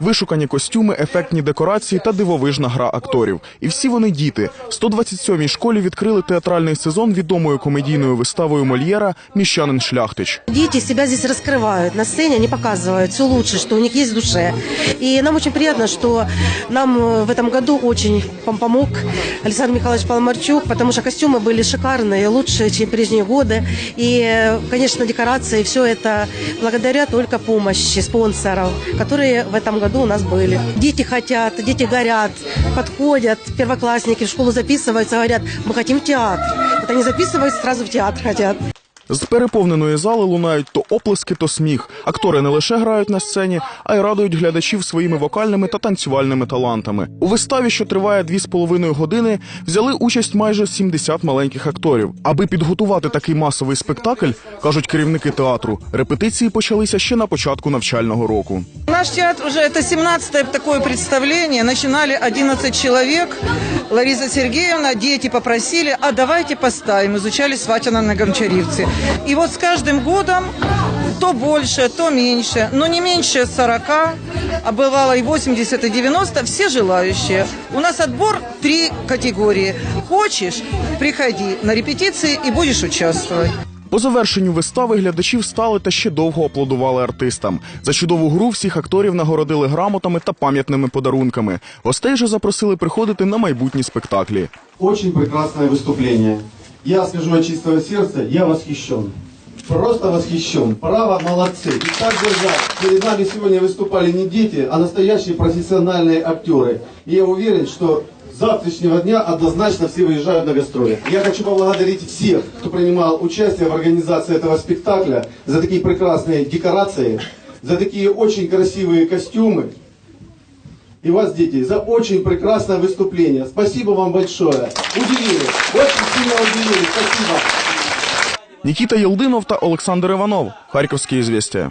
Вишукані костюми, ефектні декорації та дивовижна гра акторів. І всі вони діти. 127-й школі відкрили театральний сезон відомою комедійною виставою Мольєра Міщанин Шляхтич. Дети себя здесь раскрывают на сцене, они показывают все лучше, что у них есть в душе. И нам очень приятно, что нам э, в этом году очень пом- помог Александр Михайлович Палмарчук, потому что костюмы были шикарные, лучше, чем прежние годы. И, э, конечно, декорации, все это благодаря только помощи спонсоров, которые в этом году у нас были. Дети хотят, дети горят, подходят, первоклассники в школу записываются, говорят, мы хотим в театр. Вот они записываются, сразу в театр хотят. З переповненої зали лунають то оплески, то сміх. Актори не лише грають на сцені, а й радують глядачів своїми вокальними та танцювальними талантами. У виставі, що триває дві з половиною години, взяли участь майже 70 маленьких акторів. Аби підготувати такий масовий спектакль, кажуть керівники театру, репетиції почалися ще на початку навчального року. Наш театр уже это 17-е такое представление. Начинали 11 человек. Лариса Сергеевна, дети попросили, а давайте поставим. Изучали Сватина на Гончаривце. И вот с каждым годом то больше, то меньше, но не меньше 40, а бывало и 80, и 90, все желающие. У нас отбор три категории. Хочешь, приходи на репетиции и будешь участвовать. По завершенню вистави глядачі встали та ще довго аплодували артистам. За чудову гру всіх акторів нагородили грамотами та пам'ятними подарунками. Гостей же запросили приходити на майбутні спектаклі. Очень прекрасное выступление. Я скажу от чистого сердца, я восхищен. Просто восхищен. Право, молодцы. И так держать. Перед нами сегодня выступали не дети, а настоящие профессиональные актеры. И я уверен, что с завтрашнего дня однозначно все выезжают на гастроли. Я хочу поблагодарить всех, кто принимал участие в организации этого спектакля, за такие прекрасные декорации, за такие очень красивые костюмы. И вас, дети, за очень прекрасное выступление. Спасибо вам большое. Удивили. Очень сильно удивили. Спасибо. Нікіта Єлдинов та Олександр Іванов. Харківські ізвістія.